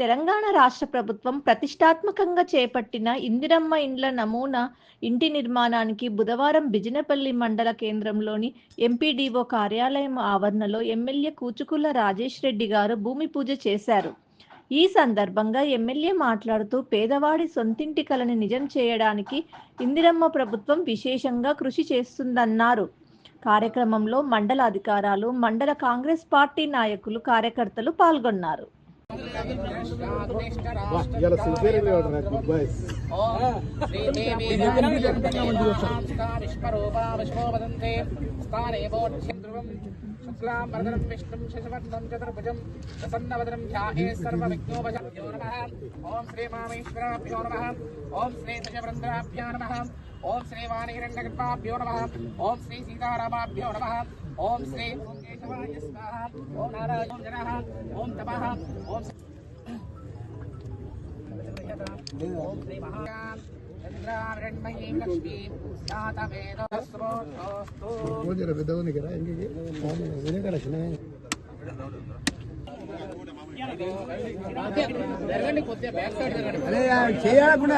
తెలంగాణ రాష్ట్ర ప్రభుత్వం ప్రతిష్టాత్మకంగా చేపట్టిన ఇందిరమ్మ ఇండ్ల నమూనా ఇంటి నిర్మాణానికి బుధవారం బిజినపల్లి మండల కేంద్రంలోని ఎంపీడీఓ కార్యాలయం ఆవరణలో ఎమ్మెల్యే కూచుకుల రాజేష్ రెడ్డి గారు భూమి పూజ చేశారు. ఈ సందర్భంగా ఎమ్మెల్యే మాట్లాడుతూ పేదవాడి సొంతింటి కలని నిజం చేయడానికి ఇందిరమ్మ ప్రభుత్వం విశేషంగా కృషి చేస్తుందన్నారు. కార్యక్రమంలో మండల అధికారాలు మండల కాంగ్రెస్ పార్టీ నాయకులు కార్యకర్తలు పాల్గొన్నారు. ఇలా సిన్సియర్ గుడ్ బాయ్స్ శుక్లాంబరధరం విష్ణుం శశవర్ణం చతుర్భుజం ప్రసన్నవదనం ధ్యాహే సర్వవిఘ్నోపశాభ్యో నమః ఓం శ్రీ మామేశ్వరాభ్యో నమ ఓం శ్రీ ధ్వజవృందాభ్యో నమ ఓం శ్రీ వాణిహిరణ్యగర్భాభ్యో నమః ఓం శ్రీ సీతారామాభ్యో నమః ఓం శ్రీ ఓం కేశవాయ స్వాహ ఓం నారాయణ ఓం జనః ఓం తపః ఓం ఓం శ్రీ మహా చంద్రావరణమయీం లక్ష్మీం జాతవేదస్రోస్తోస్తు జర పెద్ద ఉంది కదా ఇంటికి వినే కదా చిన్న జరగండి కొద్దిగా బ్యాక్ సైడ్ జరగండి చేయాలకుండా